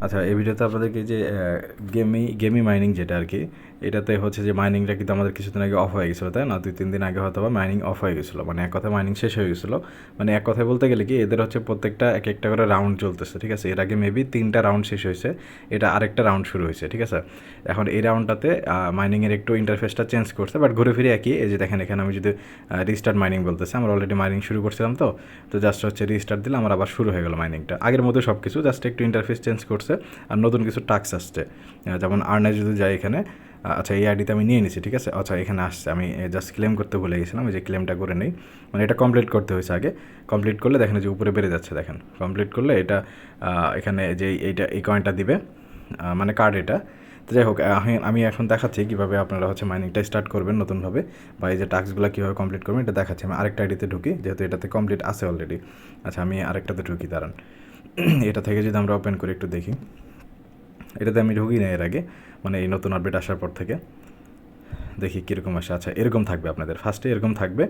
আচ্ছা এই ভিডিওতে আপনাদেরকে যে গেমি গেমি মাইনিং যেটা আর কি এটাতে হচ্ছে যে মাইনিংটা কিন্তু আমাদের কিছুদিন আগে অফ হয়ে গেছিল, তাই না? দুই, তিন দিন আগে হয়তো বা মাইনিং অফ হয়ে গেছিল মানে এক কথায় মাইনিং শেষ হয়ে গেছিল। মানে এক কথায় বলতে গেলে কি, এদের হচ্ছে প্রত্যেকটা এক একটা করে রাউন্ড চলতেছে, ঠিক আছে? এর আগে মেবি তিনটা রাউন্ড শেষ হয়েছে, এটা আরেকটা রাউন্ড শুরু হয়েছে, ঠিক আছে? এখন এই রাউন্ডটাতে মাইনিংয়ের একটু ইন্টারফেসটা চেঞ্জ করছে বাট ঘুরে ফিরে একই, এই যে দেখেন, এখানে আমি যদি রিস্টার্ট মাইনিং বলতেছে, আমরা অলরেডি মাইনিং শুরু করছিলাম তো তো জাস্ট হচ্ছে রিস্টার্ট দিলে আমার আবার শুরু হয়ে গেলো মাইনিংটা আগের মতো সব কিছু জাস্ট একটু ইন্টারফেস চেঞ্জ করছে, আর নতুন কিছু টাক্স আসছে। যেমন আর্নে যদি যাই এখানে আচ্ছা এই আইডিতে আমি নিয়ে নিছি, ঠিক আছে? আচ্ছা এখানে আসছে। আমি জাস্ট ক্লেম করতে ভুলে গেছিলাম যে ক্লেমটা করে নেই। মানে এটা কমপ্লিট করতে হয়েছে আগে। কমপ্লিট করলে দেখেন যে উপরে বেড়ে যাচ্ছে, দেখেন। কমপ্লিট করলে এটা এখানে যে এইটা, এই কয়েনটা দিবে মানে কার্ড এটা। তো যাই হোক, আমি- আমি এখন দেখাচ্ছি কীভাবে আপনারা হচ্ছে মাইনিংটা স্টার্ট করবেন নতুনভাবে, বা এই যে টাস্কগুলো কীভাবে কমপ্লিট করবেন এটা দেখাচ্ছি। আমি আরেকটা আইডিতে ঢুকি, যেহেতু এটাতে কমপ্লিট আছে অলরেডি আচ্ছা আমি আরেকটাতে ঢুকি, দাঁড়ান। এটা থেকে যদি আমরা ওপেন করে একটু দেখি। এটাতে আমি ঢুকি না এর আগে। মানে এই নতুন আপডেট আসার পর থেকে। দেখি কীরকম আসে। আচ্ছা এরকম থাকবে আপনাদের। ফার্স্টে এরকম থাকবে।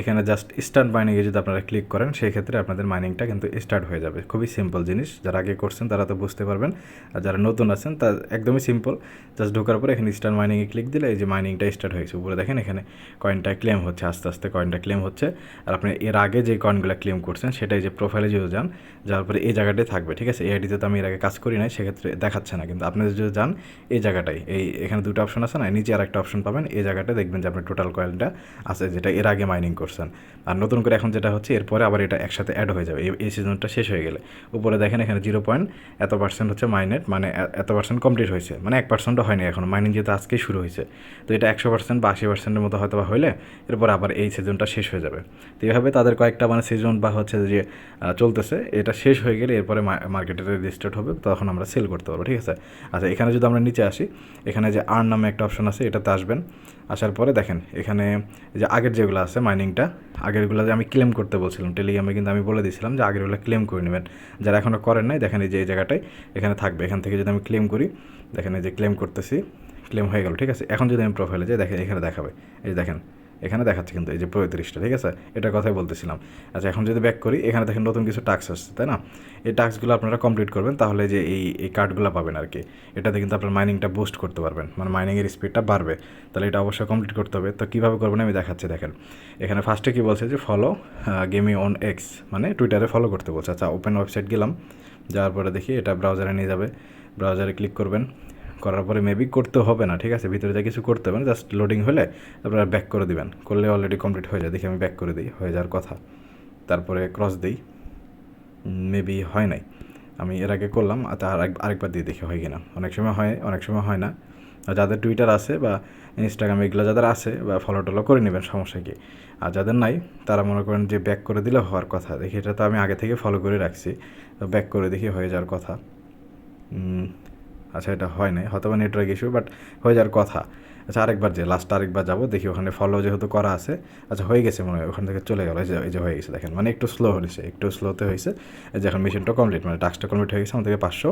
এখানে জাস্ট স্টার্ট মাইনিংয়ে যদি আপনারা ক্লিক করেন, সেই ক্ষেত্রে আপনাদের মাইনিংটা কিন্তু স্টার্ট হয়ে যাবে। খুবই সিম্পল জিনিস। যারা আগে করছেন, তারা তো বুঝতে পারবেন। আর যারা নতুন আছেন, তা একদমই সিম্পল জাস্ট ঢোকার পরে এখানে স্টার্ট মাইনিংয়ে ক্লিক দিলে এই যে মাইনিংটা স্টার্ট হয়েছে। উপরে দেখেন এখানে কয়েনটা ক্লেম হচ্ছে, আস্তে আস্তে কয়েনটা ক্লেম হচ্ছে। আর আপনি এর আগে যে কয়েনগুলো ক্লেম করছেন, সেটাই যে প্রোফাইলে যদি যান, যাওয়ার পরে এই জায়গাটাই থাকবে, ঠিক আছে? এই আইডিতে তো আমি এর আগে কাজ করি নাই, সেক্ষেত্রে দেখাচ্ছে না। কিন্তু আপনাদের যদি যান, এই জায়গাটাই, এই এখানে দুটো অপশন আছে না নিচে আর একটা অপশন পাবেন এই জায়গাটা দেখবেন যে আপনার টোটাল কয়েলটা আছে, যেটা এর আগে মাইনিং করছেন। আর নতুন করে এখন যেটা হচ্ছে, এরপরে আবার এটা একসাথে অ্যাড হয়ে যাবে। এই- সিজনটা শেষ হয়ে গেলে। উপরে দেখেন এখানে জিরো পয়েন্ট এত পার্সেন্ট হচ্ছে মাইনেট মানে এত পার্সেন্ট কমপ্লিট হয়েছে। মানে এক পার্সেন্টও হয়নি এখন। মাইনিং যেহেতু আজকেই শুরু হয়েছে। তো এটা একশো পার্সেন্ট বা আশি পার্সেন্টের মতো হয়তো বা হলে এরপর আবার এই সিজনটা শেষ হয়ে যাবে। তো এইভাবে তাদের কয়েকটা মানে সিজন বা হচ্ছে যে চলতেছে, এটা শেষ হয়ে গেলে এরপরে মার্কেটে রেজিস্টার্ড হবে, তখন আমরা সেল করতে পারব, ঠিক আছে? আচ্ছা এখানে যদি আমরা নিচে আসি, এখানে যে আর্ন নামে একটা অপশন আছে, এটাতে আসবেন। আসার পরে দেখেন, এখানে যে আগের যেগুলো আছে মাইনিংটা আগেরগুলো যে আমি ক্লেম করতে বলছিলাম টেলিগ্রামে কিন্তু আমি বলে দিয়েছিলাম যে আগেরগুলো ক্লেম করে নেবেন। যারা এখনও করেন নাই, দেখেন এই যে, এই জায়গাটায় এখানে থাকবে। এখান থেকে যদি আমি ক্লেম করি, দেখেন এই যে ক্লেম করতেছি ক্লেম হয়ে গেল, ঠিক আছে? এখন যদি আমি প্রোফাইলে যাই, দেখেন এখানে দেখাবে। এই দেখেন এখানে দেখাচ্ছে কিন্তু এই যে পঁয়ত্রিশটা, ঠিক আছে? এটা কথাই বলতেছিলাম। আচ্ছা এখন যদি ব্যাক করি, এখানে দেখেন নতুন কিছু টাস্ক আসছে, তাই না? এই টাস্কগুলো আপনারা কমপ্লিট করবেন, তাহলে যে এই এই কার্ডগুলো পাবেন আর কি এটাতে কিন্তু আপনার মাইনিংটা বুস্ট করতে পারবেন মানে মাইনিংয়ের স্পিডটা বাড়বে। তাহলে এটা অবশ্যই কমপ্লিট করতে হবে। তো কীভাবে করবেন আমি দেখাচ্ছি, দেখেন। এখানে ফার্স্টে কী বলছে যে ফলো গেমি অন এক্স মানে টুইটারে ফলো করতে বলছে। আচ্ছা ওপেন ওয়েবসাইট গেলাম, যাওয়ার পরে দেখি এটা ব্রাউজারে নিয়ে যাবে। ব্রাউজারে ক্লিক করবেন। করার পরে মেবি করতে হবে না, ঠিক আছে? ভিতরে যা কিছু করতে হবে না জাস্ট লোডিং হলে আপনারা ব্যাক করে দিবেন। করলে অলরেডি কমপ্লিট হয়ে যায়, দেখি আমি ব্যাক করে দিই, হয়ে যাওয়ার কথা। তারপরে ক্রস দিই। মেবি হয় নাই। আমি এর আগে করলাম, আর তার আরেক- আরেকবার দিয়ে দেখি হয় কিনা। অনেক সময় হয়, অনেক সময় হয় না। যাদের টুইটার আছে বা ইনস্টাগ্রাম এগুলো যাদের আছে বা ফলো টলো করে নেবেন, সমস্যা কি? আর যাদের নাই, তারা মনে করেন যে ব্যাক করে দিলে হওয়ার কথা। দেখি, এটা তো আমি আগে থেকে ফলো করে রাখছি। ব্যাক করে দেখি হয়ে যাওয়ার কথা। আচ্ছা এটা হয় নাই, হয়তো বা নেটওয়ার্ক ইস্যু বাট হয়ে যাওয়ার কথা। আচ্ছা আরেকবার যে লাস্ট আরেকবার যাব, দেখি ওখানে ফলো যেহেতু করা আছে। আচ্ছা হয়ে গেছে মনে হয়, ওখান থেকে চলে গেলো, এই যে হয়ে গেছে, দেখেন মানে একটু স্লো হয়েছে, একটু স্লোতে হয়েছে যে এখন মিশনটা কমপ্লিট মানে টাস্কটা কমপ্লিট হয়ে গেছে আমাদেরকে পাঁচশো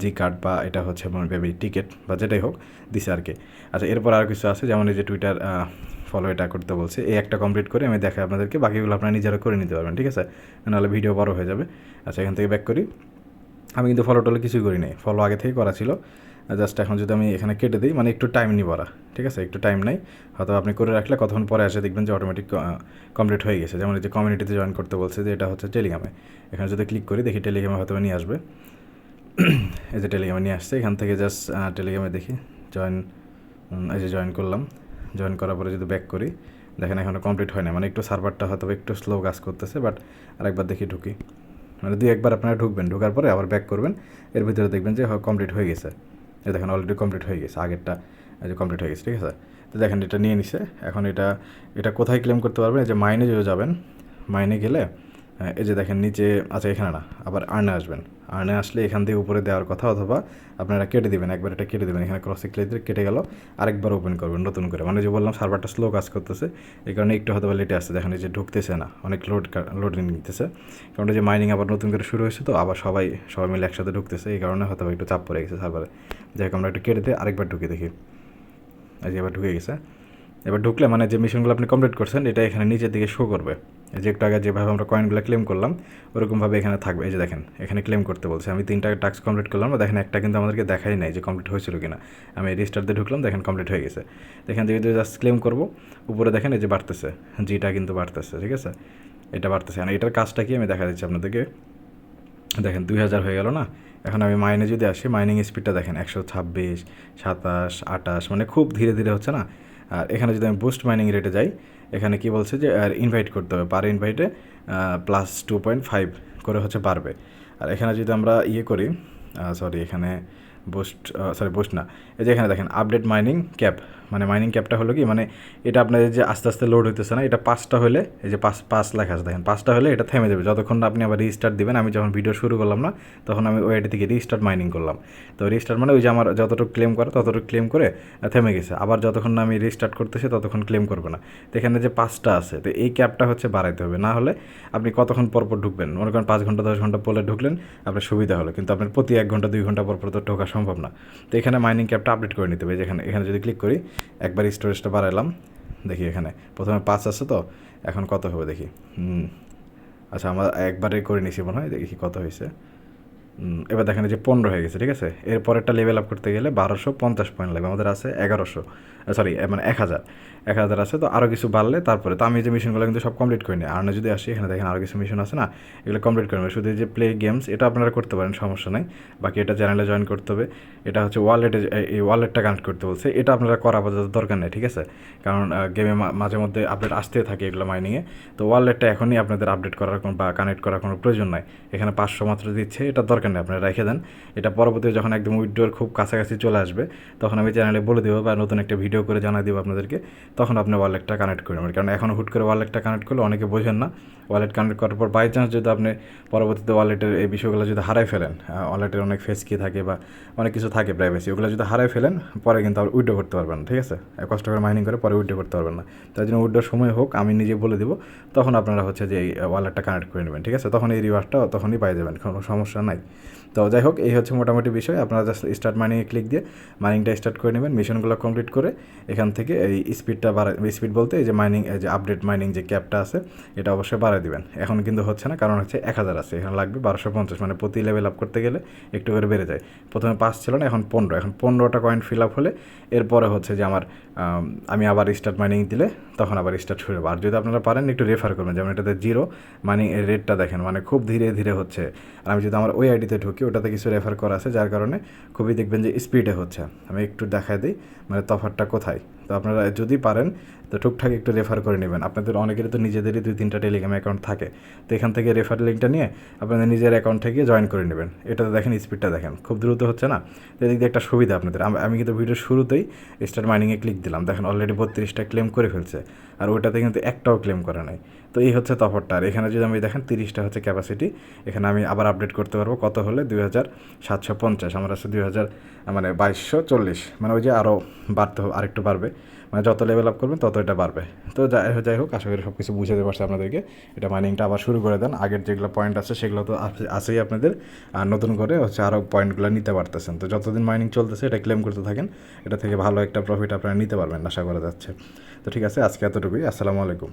জি কার্ড বা এটা হচ্ছে বেবি টিকিট বা যেটাই হোক, দিছে আর কি। আচ্ছা এরপর আর কিছু আছে, যেমন এই যে টুইটার ফলো এটা করতে বলছে, এই একটা কমপ্লিট করে আমি দেখাই আপনাদেরকে, বাকিগুলো আপনারা নিজেরা করে নিতে পারবেন, ঠিক আছে? নাহলে ভিডিও বড় হয়ে যাবে। আচ্ছা এখান থেকে ব্যাক করি। আমি কিন্তু ফলো টলো কিছুই করি নাই। ফলো আগে থেকে করা ছিল। জাস্ট এখন যদি আমি এখানে কেটে দিই মানে একটু টাইম নিব ওরা ঠিক আছে? একটু টাইম নেই। হয়তো আপনি করে রাখলে কতক্ষণ পরে আসে দেখবেন যে অটোমেটিক কমপ্লিট হয়ে গেছে। যেমন এই যে কমিউনিটিতে জয়েন করতে বলছে যে এটা হচ্ছে টেলিগ্রামে এখানে যদি ক্লিক করি, দেখি টেলিগ্রামে হয়তো নিয়ে আসবে। এই যে টেলিগ্রামে নিয়ে আসছে। এখান থেকে জাস্ট টেলিগ্রামে দেখি জয়েন এই যে জয়েন করলাম। জয়েন করার পরে যদি ব্যাক করি, দেখেন এখনও কমপ্লিট হয় না মানে একটু সার্ভারটা হয়তো একটু স্লো কাজ করতেছে বাট আরেকবার দেখি ঢুকি। মানে দুই একবার আপনারা ঢুকবেন, ঢোকার পরে আবার ব্যাক করবেন। এর ভিতরে দেখবেন যে কমপ্লিট হয়ে গেছে। এ দেখেন অলরেডি কমপ্লিট হয়ে গেছে, আগেরটা যে কমপ্লিট হয়ে গেছে, ঠিক আছে? তো দেখেন, এটা নিয়ে নিছে। এখন এটা এটা কোথায় ক্লেম করতে পারবেন? যে মাইনে যদি যাবেন মাইনে গেলে এই যে দেখেন নিচে আচ্ছা এখানে না, আবার আর্নে আসবেন। আর্নে আসলে এখান থেকে উপরে দেওয়ার কথা অথবা আপনারা কেটে দেবেন, একবার এটা কেটে দেবেন। এখানে ক্রসে ক্লিক দিয়ে কেটে গেল, আরেকবার ওপেন করবেন নতুন করে। মানে যে বললাম সার্ভারটা স্লো কাজ করতেছে, এই কারণে একটু হয়তো লেটে আসছে। দেখেন এই যে ঢুকতেছে না, অনেক লোড লোডিং নিতেছে। কারণ যে মাইনিং আবার নতুন করে শুরু হয়েছে তো, আবার সবাই সবাই মিলে একসাথে ঢুকতেছে। এই কারণে হয়তো একটু চাপ পড়ে গেছে সার্ভারে যাই হোক, আমরা একটু কেটে দিয়ে আরেকবার ঢুকে দেখি। এই যে এবার ঢুকে গেছে। এবার ঢুকলে মানে যে মিশনগুলো আপনি কমপ্লিট করছেন, এটা এখানে নিচের দিকে শো করবে। যে একটু আগে যেভাবে আমরা কয়েনগুলো ক্লেম করলাম, ওরকমভাবে এখানে থাকবে। এই যে দেখেন, এখানে ক্লেম করতে বলছে। আমি তিনটা টাস্ক কমপ্লিট করলাম দেখেন একটা কিন্তু আমাদেরকে দেখাই নাই যে কমপ্লিট হয়েছিল কিনা। আমি রেজিস্টার দিয়ে ঢুকলাম, দেখেন কমপ্লিট হয়ে গেছে। দেখেন যদি জাস্ট ক্লেম করব, উপরে দেখেন এই যে বাড়তেছে। জিটা কিন্তু বাড়তেছে, ঠিক আছে? এটা বাড়তেছে। আর এটার কাজটা কি আমি দেখা দিচ্ছি আপনাদেরকে? দেখেন দুই হাজার হয়ে গেল না? এখন আমি মাইনে যদি আসি মাইনিং স্পিডটা দেখেন একশো ছাব্বিশ, সাতাশ আটাশ মানে খুব ধীরে ধীরে হচ্ছে না? আর এখানে যদি আমি বুস্ট মাইনিং রেটে যাই, এখানে কি বলছে যে, আর ইনভাইট করতে হবে। পার ইনভাইটে প্লাস টু পয়েন্ট ফাইভ করে হচ্ছে বাড়বে। আর এখানে যদি আমরা ইয়ে করি সরি এখানে বুস্ট সরি বুস্ট না। এই যে এখানে দেখেন আপডেট মাইনিং ক্যাপ মানে মাইনিং ক্যাপটা হলো কি মানে এটা আপনাদের যে আস্তে আস্তে লোড হইতেছে না, এটা পাঁচটা হলে, এই যে পাঁচ পাঁচ লাখ আছে দেখেন, পাঁচটা হলে এটা থেমে যাবে। যতক্ষণ আপনি আবার রিস্টার্ট দিবেন, আমি যখন ভিডিও শুরু করলাম না, তখন আমি ওই থেকে রিস্টার্ট মাইনিং করলাম। তো রিস্টার্ট মানে ওই যে আমার যতটুকু ক্লেম করে, ততটুকু ক্লেম করে থেমে গেছে। আবার যতক্ষণ না আমি রিস্টার্ট করতেছি, ততক্ষণ ক্লেম করবে না। তো এখানে যে পাঁচটা আছে, তো এই ক্যাপটা হচ্ছে বাড়াইতে হবে। না হলে আপনি কতক্ষণ পর পর ঢুকবেন? মনে করেন পাঁচ ঘণ্টা, দশ ঘণ্টা পরে ঢুকলেন, আপনার সুবিধা হলো। কিন্তু আপনার প্রতি এক ঘণ্টা, দুই ঘণ্টা পর পর তো ঢোকা সম্ভব না। তো এখানে মাইনিং ক্যাপটা আপডেট করে নিতে হবে। যেখানে, এখানে যদি ক্লিক করি একবার স্টোরেজটা বাড়াইলাম দেখি এখানে। প্রথমে পাঁচ আছে তো, এখন কত হবে দেখি। হুম। আচ্ছা আমরা একবারে করে নিছি মনে হয়, দেখি কত হয়েছে। এবার দেখেন যে পনেরো হয়ে গেছে, ঠিক আছে? এরপর একটা লেভেল আপ করতে গেলে বারোশো পঞ্চাশ পয়েন্ট লাগবে। আমাদের আছে এগারোশো সরি মানে এক হাজার। এক হাজার আছে, তো আরও কিছু বাড়লে তারপরে, তো আমি যে মিশনগুলো কিন্তু সব কমপ্লিট করিনি। আর যদি আসি, এখানে দেখেন আরও কিছু মিশন আছে না? এগুলো কমপ্লিট করবে শুধু যে প্লে গেমস এটা আপনারা করতে পারেন, সমস্যা নেই। বাকি এটা চ্যানেলে জয়েন করতে হবে। এটা হচ্ছে ওয়ালেটে এই ওয়ালেটটা কানেক্ট করতে বলছে। এটা আপনারা করা আপাতত দরকার নেই, ঠিক আছে? কারণ গেমে মাঝে মধ্যে আপডেট আসতে থাকে এগুলো মাইনিংয়ে তো ওয়ালেটটা এখনই আপনাদের আপডেট করার কোনো বা কানেক্ট করার কোনো প্রয়োজন নাই। এখানে পাঁচশো মাত্র দিচ্ছে, এটা দরকার নেই, আপনারা রেখে দেন। এটা পরবর্তীতে যখন একদম উইড্রোর খুব কাছাকাছি চলে আসবে, তখন আমি চ্যানেলে বলে দেবো বা নতুন একটা ভিডিও করে জানা দেবো আপনাদেরকে। তখন আপনি ওয়ালেটটা কানেক্ট করে নেবেন। কারণ এখন হুট করে ওয়ালেটটা কানেক্ট করলে অনেকে বোঝেন না। ওয়ালেট কানেক্ট করার পর বাই চান্স যদি আপনি পরবর্তীতে ওয়ালেটের এই বিষয়গুলো যদি হারাই ফেলেন ওয়ালেটের অনেক ফেস কি থাকে বা অনেক কিছু থাকে প্রাইভেসি ওগুলো যদি হারাই ফেলেন, পরে কিন্তু আর উইড্রো করতে পারবেন ঠিক আছে? কষ্ট করে মাইনিং করে পরে উইড্রো করতে পারবেন না। তার জন্য উইড্রোর সময় হোক, আমি নিজে বলে দেবো, তখন আপনারা হচ্ছে যে এই ওয়ালেটটা কানেক্ট করে নেবেন, ঠিক আছে? তখন এই রিওয়ার্ডটা তখনই পাই যাবেন, কোনো সমস্যা নাই। তো যাই হোক, এই হচ্ছে মোটামুটি বিষয়। আপনারা জাস্ট স্টার্ট মাইনিংয়ে ক্লিক দিয়ে মাইনিংটা স্টার্ট করে নেবেন। মিশনগুলো কমপ্লিট করে এখান থেকে এই স্পিডটা বাড়াই স্পিড বলতে এই যে মাইনিং এই যে আপডেট মাইনিং যে ক্যাপটা আছে, এটা অবশ্যই বাড়াই দিবেন। এখন কিন্তু হচ্ছে না, কারণ হচ্ছে এক হাজার আছে। এখানে লাগবে বারোশো পঞ্চাশ মানে প্রতি লেভেল আপ করতে গেলে একটু করে বেড়ে যায়। প্রথমে পাঁচ ছিল না, এখন পনেরো। এখন পনেরোটা কয়েন ফিল আপ হলে এরপরে হচ্ছে যে আমার, আমি আবার স্টার্ট মাইনিং দিলে তখন আবার স্টার্ট শুরু হবে। আর যদি আপনারা পারেন, একটু রেফার করবেন। যেমন এটাতে জিরো মাইনিং রেটটা দেখেন মানে খুব ধীরে ধীরে হচ্ছে। আর আমি যদি আমার ওই আইডিতে ঢুকি ওটাতে কিছু রেফার করা আছে, যার কারণে খুবই দেখবেন যে স্পিডে হচ্ছে। আমি একটু দেখাই দিই মানে তফাতটা কোথায়? তো আপনারা যদি পারেন, তো টুকটাক একটু রেফার করে নেবেন। আপনাদের অনেকেরই তো নিজেদেরই দুই তিনটা টেলিগ্রাম অ্যাকাউন্ট থাকে। তো এখান থেকে রেফার লিঙ্কটা নিয়ে আপনাদের নিজের অ্যাকাউন্ট থেকে জয়েন করে নেবেন। এটাতে দেখেন স্পিডটা দেখেন। খুব দ্রুত হচ্ছে না? তো এদিক দিয়ে একটা সুবিধা আপনাদের। আমি কিন্তু ভিডিওর শুরুতেই স্টার্ট মাইনিংয়ে ক্লিক দিলাম। দেখেন অলরেডি বত্রিশটা ক্লেম করে ফেলছে। আর ওইটাতে কিন্তু একটাও ক্লেম করে নাই। তো এই হচ্ছে তফরটা আর এখানে যদি আমি দেখেন, তিরিশটা হচ্ছে ক্যাপাসিটি এখানে আমি আবার আপডেট করতে পারব কত হলে? দুই হাজার সাতশো পঞ্চাশ। আমার আছে দুই হাজার মানে বাইশশো চল্লিশ। মানে ওই যে আরও বাড়তে হবে আরেকটু বাড়বে। মানে যত লেভেল আপ করবেন তত এটা বাড়বে। তো যাই হোক যাই হোক, আশা করি সব কিছু বুঝে বুঝাতে পারছে আপনাদেরকে। এটা মাইনিংটা আবার শুরু করে দেন। আগের যেগুলো পয়েন্ট আছে সেগুলো তো আছে- আছেই আপনাদের। আর নতুন করে হচ্ছে আরও পয়েন্টগুলো নিতে পারতেছেন। তো যতদিন মাইনিং চলতেছে, এটা ক্লেম করতে থাকেন। এটা থেকে ভালো একটা প্রফিট আপনারা নিতে পারবেন, আশা করা যাচ্ছে। তো ঠিক আছে, আজকে এতটুকুই। আসসালামু আলাইকুম।